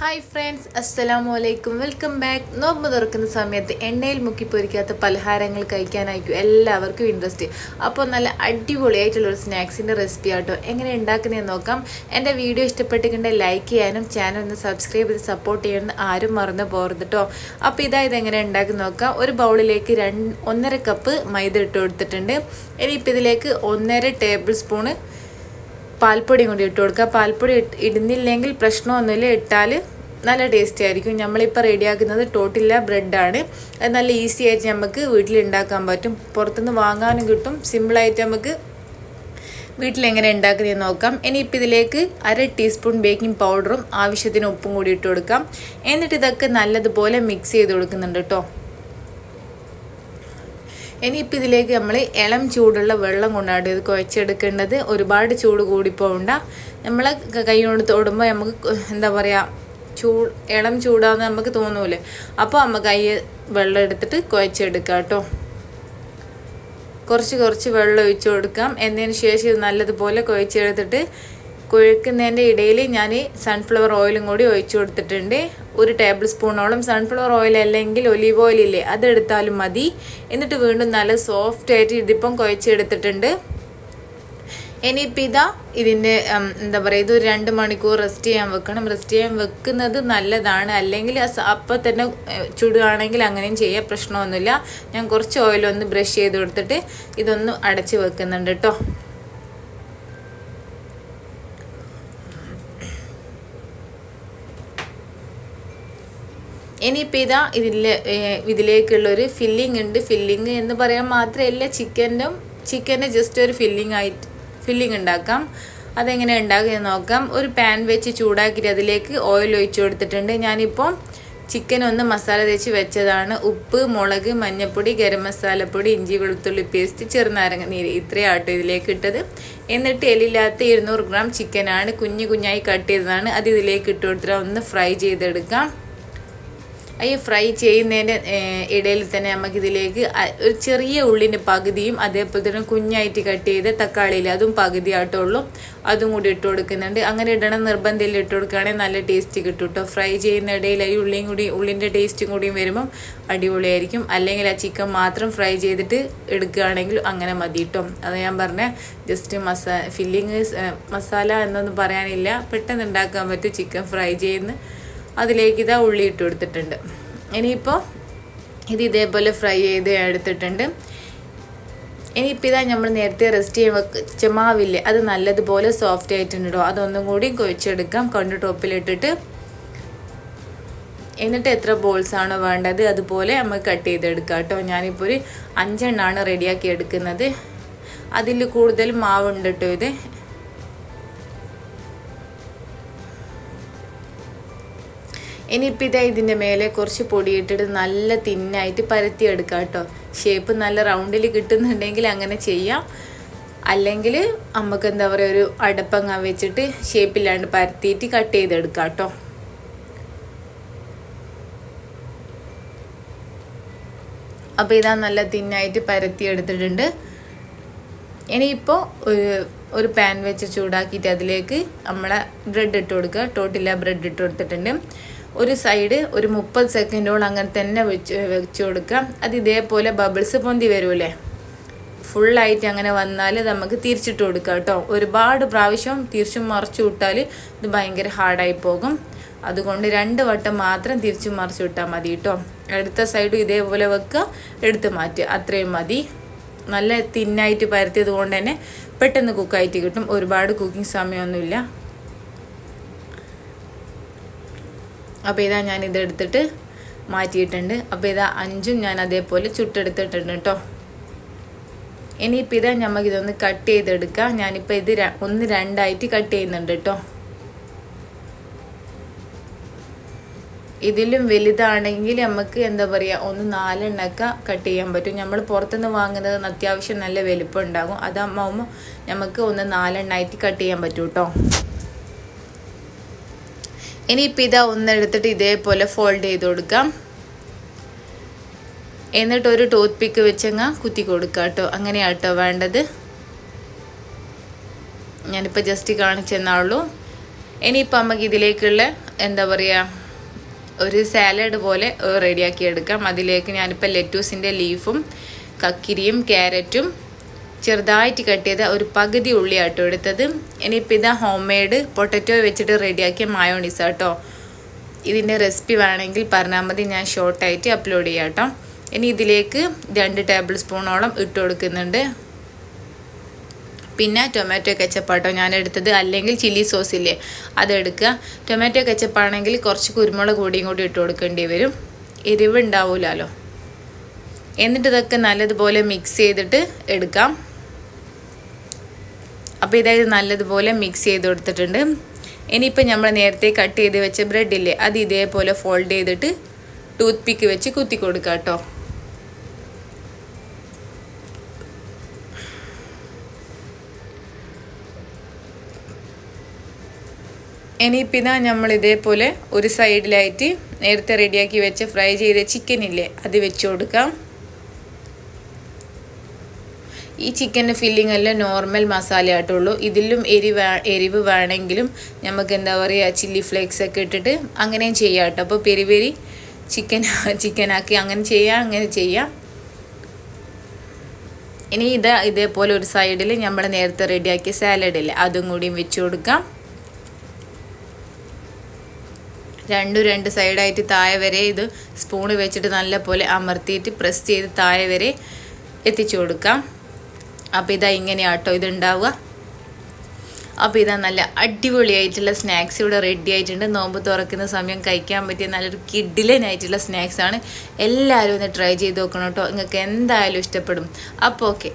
Hi friends അസ്സലാമു അലൈക്കും welcome back നോമ്പ് തുറക്കുന്ന സമയത്ത് എണ്ണയിൽ മുക്കി പൊരിക്കാത്ത പലഹാരങ്ങൾ കഴിക്കാനായിരിക്കും എല്ലാവർക്കും ഇൻട്രസ്റ്റ് അപ്പോൾ നല്ല അടിപൊളിയായിട്ടുള്ള ഒരു സ്നാക്സിന്റെ റെസിപ്പി ആട്ടോ. എങ്ങനെ ഉണ്ടാക്കുന്നതെന്ന് നോക്കാം. എന്റെ വീഡിയോ ഇഷ്ടപ്പെട്ടിട്ടുണ്ടെങ്കിൽ ലൈക്ക് ചെയ്യാനും ചാനൽ ഒന്ന് സബ്സ്ക്രൈബ് ചെയ്ത് സപ്പോർട്ട് ചെയ്യണമെന്ന് ആരും മറന്നു പോകരുത് കേട്ടോ അപ്പോൾ ഇതാ ഇതെങ്ങനെ ഉണ്ടാക്കി നോക്കാം. ഒരു ബൗളിലേക്ക് രണ്ട് ഒന്നര കപ്പ് മൈദ ഇട്ട് കൊടുത്തിട്ടുണ്ട്. ഇനിയിപ്പോൾ ഇതിലേക്ക് ഒന്നര ടേബിൾ സ്പൂണ് പാൽപ്പൊടിയും കൂടി ഇട്ട് കൊടുക്കുക. പാൽപ്പൊടി ഇടുന്നില്ലെങ്കിൽ പ്രശ്നമൊന്നുമില്ല. ഇട്ടാൽ നല്ല ടേസ്റ്റി ആയിരിക്കും. നമ്മളിപ്പോൾ റെഡിയാക്കുന്നത് ടോട്ടില്ല ബ്രെഡാണ് അത് നല്ല ഈസി ആയിട്ട് നമുക്ക് വീട്ടിൽ ഉണ്ടാക്കാൻ പറ്റും. പുറത്തുനിന്ന് വാങ്ങാനും കിട്ടും. സിമ്പിളായിട്ട് നമുക്ക് വീട്ടിലെങ്ങനെ ഉണ്ടാക്കുന്നതെന്ന് നോക്കാം. ഇനിയിപ്പോൾ ഇതിലേക്ക് അര ടീസ്പൂൺ ബേക്കിംഗ് പൗഡറും ആവശ്യത്തിന് ഉപ്പും കൂടി ഇട്ട് കൊടുക്കാം. എന്നിട്ട് ഇതൊക്കെ നല്ലതുപോലെ മിക്സ് ചെയ്ത് കൊടുക്കുന്നുണ്ട് കേട്ടോ ഇനിയിപ്പോൾ ഇതിലേക്ക് നമ്മൾ ഇളം ചൂടുള്ള വെള്ളം കൊണ്ടാണ് ഇത് കുഴച്ചെടുക്കേണ്ടത്. ഒരുപാട് ചൂട് കൂടിപ്പോണ്ട നമ്മൾ കൈ കൊണ്ട് തൊടുമ്പോൾ നമുക്ക് എന്താ പറയുക ചൂ ഇളം ചൂടാന്ന് നമുക്ക് തോന്നൂലേ. അപ്പോൾ നമ്മൾ കൈ വെള്ളം എടുത്തിട്ട് കുഴച്ചെടുക്കാം കേട്ടോ കുറച്ച് കുറച്ച് വെള്ളം ഒഴിച്ചു കൊടുക്കാം. എന്നതിന് ശേഷം ഇത് നല്ലതുപോലെ കുഴച്ചെടുത്തിട്ട് കുഴക്കുന്നതിന്റെ ഇടയിൽ ഞാൻ സൺഫ്ലവർ ഓയിലും കൂടി ഒഴിച്ചു കൊടുത്തിട്ടുണ്ട്. ഒരു ടേബിൾ സ്പൂണോളം സൺഫ്ലവർ ഓയിൽ അല്ലെങ്കിൽ ഒലീവ് ഓയിൽ ഇല്ലേ അതെടുത്താലും മതി. എന്നിട്ട് വീണ്ടും നല്ല സോഫ്റ്റ് ആയിട്ട് ഇതിപ്പം കുഴച്ചെടുത്തിട്ടുണ്ട്. ഇനിയിപ്പോൾ ഇതാ ഇതിന്റെ എന്താ പറയുക ഇത് ഒരു രണ്ട് മണിക്കൂർ റെസ്റ്റ് ചെയ്യാൻ വെക്കണം. റെസ്റ്റ് ചെയ്യാൻ വെക്കുന്നത് നല്ലതാണ്. അല്ലെങ്കിൽ അപ്പം തന്നെ ചുടുകയാണെങ്കിൽ അങ്ങനെയും ചെയ്യാം പ്രശ്നമൊന്നുമില്ല. ഞാൻ കുറച്ച് ഓയിലൊന്ന് ബ്രഷ് ചെയ്ത് കൊടുത്തിട്ട് ഇതൊന്ന് അടച്ച് വെക്കുന്നുണ്ട് കേട്ടോ ഇനിയിപ്പോൾ ഇതാ ഇതിൽ ഇതിലേക്കുള്ളൊരു ഫില്ലിംഗ് ഉണ്ട്. ഫില്ലിംഗ് എന്ന് പറയാൻ മാത്രമല്ല ചിക്കന്റെ ചിക്കന്റെ ജസ്റ്റ് ഒരു ഫില്ലിംഗ് ആയിട്ട് ഫില്ലിംഗ് ഉണ്ടാക്കാം. അതെങ്ങനെ ഉണ്ടാക്കുക നോക്കാം. ഒരു പാൻ വെച്ച് ചൂടാക്കിയിട്ട് അതിലേക്ക് ഓയിൽ ഒഴിച്ചു കൊടുത്തിട്ടുണ്ട്. ഞാനിപ്പോൾ ചിക്കൻ ഒന്ന് മസാല തേച്ച് വെച്ചതാണ്. ഉപ്പ് മുളക് മഞ്ഞൾപ്പൊടി ഗരം മസാലപ്പൊടി ഇഞ്ചി വെളുത്തുള്ളി പേസ്റ്റ് ചെറുനാരങ്ങ നീര്. ഇത്രയും ആട്ടോ ഇതിലേക്ക് ഇട്ടത്. എന്നിട്ട് എല്ലില്ലാത്ത ഇരുന്നൂറ് ഗ്രാം ചിക്കനാണ് കുഞ്ഞു കുഞ്ഞായി കട്ട് ചെയ്തതാണ്. അത് ഇതിലേക്ക് ഇട്ട് കൊടുത്തിട്ട് ഒന്ന് ഫ്രൈ ചെയ്തെടുക്കാം. ഈ ഫ്രൈ ചെയ്യുന്നതിന്റെ ഇടയിൽ തന്നെ നമുക്കിതിലേക്ക് ഒരു ചെറിയ ഉള്ളിന്റെ പകുതിയും അതേപോലെ തന്നെ കുഞ്ഞായിട്ട് കട്ട് ചെയ്ത തക്കാളിയിൽ അതും പകുതി ആട്ടുള്ളൂ അതും കൂടി ഇട്ട് കൊടുക്കുന്നുണ്ട്. അങ്ങനെ ഇടണം നിർബന്ധത്തിൽ ഇട്ട് കൊടുക്കുകയാണെങ്കിൽ നല്ല ടേസ്റ്റ് കിട്ടും കേട്ടോ ഫ്രൈ ചെയ്യുന്ന ഇടയിൽ ഈ ഉള്ളിയും കൂടി ഉള്ളിന്റെ ടേസ്റ്റും കൂടിയും വരുമ്പം അടിപൊളിയായിരിക്കും. അല്ലെങ്കിൽ ആ ചിക്കൻ മാത്രം ഫ്രൈ ചെയ്തിട്ട് എടുക്കുകയാണെങ്കിൽ അങ്ങനെ മതി കേട്ടോ അത് ഞാൻ പറഞ്ഞ ജസ്റ്റ് മസാ ഫില്ലിങ് മസാല എന്നൊന്നും പറയാനില്ല. പെട്ടെന്ന് ഉണ്ടാക്കാൻ പറ്റും ചിക്കൻ ഫ്രൈ ചെയ്യുന്ന അതിലേക്ക് ഇതാ ഉള്ളി ഇട്ട് കൊടുത്തിട്ടുണ്ട്. ഇനിയിപ്പോൾ ഇത് ഇതേപോലെ ഫ്രൈ ചെയ്ത് എടുത്തിട്ടുണ്ട്. ഇനിയിപ്പോൾ ഇതാ നമ്മൾ നേരത്തെ റെസ്റ്റ് ചെയ്യാൻ വെച്ച മാവില്ലേ അത് നല്ലതുപോലെ സോഫ്റ്റ് ആയിട്ടുണ്ടോ അതൊന്നും കൂടി കൊഴിച്ചെടുക്കാം. കൊണ്ട് ടോപ്പിലിട്ടിട്ട് എന്നിട്ട് എത്ര ബോൾസ് ആണോ വേണ്ടത് അതുപോലെ നമ്മൾ കട്ട് ചെയ്തെടുക്കാം കേട്ടോ ഞാനിപ്പോൾ ഒരു അഞ്ചെണ്ണമാണ് റെഡിയാക്കി എടുക്കുന്നത്. അതിൽ കൂടുതൽ മാവുണ്ട് കേട്ടോ ഇത്. ഇനിയിപ്പോൾ ഇതാ ഇതിന്റെ മേലെ കുറച്ച് പൊടിയിട്ടിട്ട് നല്ല തിന്നായിട്ട് പരത്തിയെടുക്കുക കേട്ടോ. ഷേപ്പ് നല്ല റൗണ്ടിൽ കിട്ടുന്നുണ്ടെങ്കിൽ അങ്ങനെ ചെയ്യാം. അല്ലെങ്കിൽ നമുക്ക് എന്താ പറയുക ഒരു അടപ്പങ്ങ വെച്ചിട്ട് ഷേപ്പില്ലാണ്ട് പരത്തിയിട്ട് കട്ട് ചെയ്തെടുക്കാം കേട്ടോ. അപ്പോൾ ഇതാ നല്ല തിന്നായിട്ട് പരത്തി എടുത്തിട്ടുണ്ട് ഇനിയിപ്പോൾ ഒരു ഒരു പാൻ വെച്ച് ചൂടാക്കിയിട്ട് അതിലേക്ക് നമ്മളെ ബ്രെഡ് ഇട്ട് കൊടുക്കുക. ടോട്ടില്ല ബ്രെഡ് ഇട്ട് കൊടുത്തിട്ടുണ്ട്. ഒരു സൈഡ് ഒരു മുപ്പത് സെക്കൻഡോളം അങ്ങനെ തന്നെ വെച്ച് വെച്ച് കൊടുക്കാം അത് ഇതേപോലെ ബബിൾസ് പൊന്തി വരുമല്ലേ ഫുള്ളായിട്ട് അങ്ങനെ വന്നാൽ നമുക്ക് തിരിച്ചിട്ട് കൊടുക്കാം കേട്ടോ. ഒരുപാട് പ്രാവശ്യം തിരിച്ചും മറിച്ചു വിട്ടാൽ ഇത് ഭയങ്കര ഹാർഡായി പോകും. അതുകൊണ്ട് രണ്ട് വട്ടം മാത്രം തിരിച്ചും മറിച്ചു വിട്ടാൽ മതി കേട്ടോ. അടുത്ത സൈഡും ഇതേപോലെ വെക്കുക. എടുത്ത് മാറ്റുക. അത്രയും മതി. നല്ല തിന്നായിട്ട് പരത്തിയത് കൊണ്ട് തന്നെ പെട്ടെന്ന് കുക്കായിട്ട് കിട്ടും. ഒരുപാട് കുക്കിംഗ് സമയമൊന്നുമില്ല. അപ്പോൾ ഇതാ ഞാൻ ഇതെടുത്തിട്ട് മാറ്റിയിട്ടുണ്ട്. അപ്പോൾ ഇതാ അഞ്ചും ഞാൻ അതേപോലെ ചുട്ടെടുത്തിട്ടുണ്ട് കേട്ടോ ഇനിയിപ്പോൾ ഇതാ നമുക്കിതൊന്ന് കട്ട് ചെയ്തെടുക്കാം. ഞാനിപ്പോൾ ഇത് ഒന്ന് രണ്ടായിട്ട് കട്ട് ചെയ്യുന്നുണ്ട് കേട്ടോ ഇതിലും വലുതാണെങ്കിൽ നമുക്ക് എന്താ പറയുക ഒന്ന് നാലെണ്ണക്ക കട്ട് ചെയ്യാൻ പറ്റും. നമ്മൾ പുറത്തുനിന്ന് വാങ്ങുന്നത് അത്യാവശ്യം നല്ല വലുപ്പം ഉണ്ടാകും. അതാകുമ്പോൾ നമുക്ക് ഒന്ന് നാലെണ്ണമായിട്ട് കട്ട് ചെയ്യാൻ പറ്റും കേട്ടോ ഇനിയിപ്പോൾ ഇതാ ഒന്നെടുത്തിട്ട് ഇതേപോലെ ഫോൾഡ് ചെയ്ത് കൊടുക്കാം. എന്നിട്ട് ഒരു ടൂത്ത് പിക്ക് വെച്ചങ്ങ കുത്തി കൊടുക്കാം കേട്ടോ. അങ്ങനെയാണ് കേട്ടോ വേണ്ടത്. ഞാനിപ്പോൾ ജസ്റ്റ് കാണിച്ചെന്നാളുള്ളൂ ഇനിയിപ്പോൾ നമുക്ക് ഇതിലേക്കുള്ള എന്താ പറയുക ഒരു സാലഡ് പോലെ റെഡിയാക്കി എടുക്കാം. അതിലേക്ക് ഞാനിപ്പോൾ ലെറ്റൂസിന്റെ ലീഫും കക്കിരിയും ക്യാരറ്റും ചെറുതായിട്ട് കട്ട് ചെയ്ത ഒരു പകുതി ഉള്ളിയാട്ടോ എടുത്തത്. ഇനിയിപ്പോൾ ഇതാ ഹോം മെയ്ഡ് പൊട്ടറ്റോ വെച്ചിട്ട് റെഡിയാക്കിയ മായോണീസ് ആട്ടോ. ഇതിന്റെ റെസിപ്പി വേണമെങ്കിൽ പറഞ്ഞാൽ മതി ഞാൻ ഷോർട്ടായിട്ട് അപ്ലോഡ് ചെയ്യാം കേട്ടോ ഇനി ഇതിലേക്ക് രണ്ട് ടേബിൾ സ്പൂണോളം ഇട്ട് കൊടുക്കുന്നുണ്ട്. പിന്നെ ടൊമാറ്റോ കെച്ചപ്പാട്ടോ ഞാൻ എടുത്തത്. അല്ലെങ്കിൽ ചില്ലി സോസ് ഇല്ലേ അതെടുക്കുക ടൊമാറ്റോ കെച്ചപ്പാണെങ്കിൽ കുറച്ച് കുരുമുളക് കൂടിയും കൂടി ഇട്ട് കൊടുക്കേണ്ടി വരും. എരിവ് ഉണ്ടാവില്ലല്ലോ എന്നിട്ട് ഇതൊക്കെ നല്ലതുപോലെ മിക്സ് ചെയ്തിട്ട് എടുക്കാം. അപ്പോൾ ഇതായത് നല്ലതുപോലെ മിക്സ് ചെയ്ത് കൊടുത്തിട്ടുണ്ട്. ഇനിയിപ്പോൾ നമ്മൾ നേരത്തെ കട്ട് ചെയ്ത് വെച്ച ബ്രെഡില്ലേ അത് ഇതേപോലെ ഫോൾഡ് ചെയ്തിട്ട് ടൂത്ത് പിക്ക് വെച്ച് കുത്തി കൊടുക്കുക കേട്ടോ ഇനിയിപ്പോൾ ഇതാ നമ്മൾ ഇതേപോലെ ഒരു സൈഡിലായിട്ട് നേരത്തെ റെഡിയാക്കി വെച്ച ഫ്രൈ ചെയ്ത ചിക്കനില്ലേ അത് വെച്ച് കൊടുക്കാം. ഈ ചിക്കന്റെ ഫില്ലിംഗ് എല്ലാം നോർമൽ മസാല ആയിട്ടുള്ളൂ ഇതിലും എരിവ് എരിവ് വേണമെങ്കിലും നമുക്ക് എന്താ പറയുക ചില്ലി ഫ്ലേക്സ് ഒക്കെ ഇട്ടിട്ട് അങ്ങനെയും ചെയ്യാം കേട്ടോ. അപ്പോൾ പെരി പെരി ചിക്കൻ ചിക്കനാക്കി അങ്ങനെ ചെയ്യാം അങ്ങനെ ചെയ്യാം. ഇനി ഇത് ഇതേപോലെ ഒരു സൈഡിൽ നമ്മൾ നേരത്തെ റെഡിയാക്കിയ സാലഡില്ലേ അതും കൂടിയും വെച്ച് കൊടുക്കാം. രണ്ടും രണ്ട് സൈഡായിട്ട് താഴെ വരെ ഇത് സ്പൂണ് വെച്ചിട്ട് നല്ല പോലെ അമർത്തിയിട്ട് പ്രസ് ചെയ്ത് താഴെ വരെ എത്തിച്ചു കൊടുക്കാം. അപ്പോൾ ഇതാ ഇങ്ങനെയാട്ടോ ഇത് ഉണ്ടാവുക അപ്പോൾ ഇതാ നല്ല അടിപൊളിയായിട്ടുള്ള സ്നാക്സ് ഇവിടെ റെഡി ആയിട്ടുണ്ട്. നോമ്പ് തുറക്കുന്ന സമയം കഴിക്കാൻ പറ്റിയ നല്ലൊരു കിഡിലനായിട്ടുള്ള സ്നാക്സാണ്. എല്ലാവരും ഒന്ന് ട്രൈ ചെയ്ത് നോക്കണം കേട്ടോ. നിങ്ങൾക്ക് എന്തായാലും ഇഷ്ടപ്പെടും. അപ്പോൾ ഓക്കെ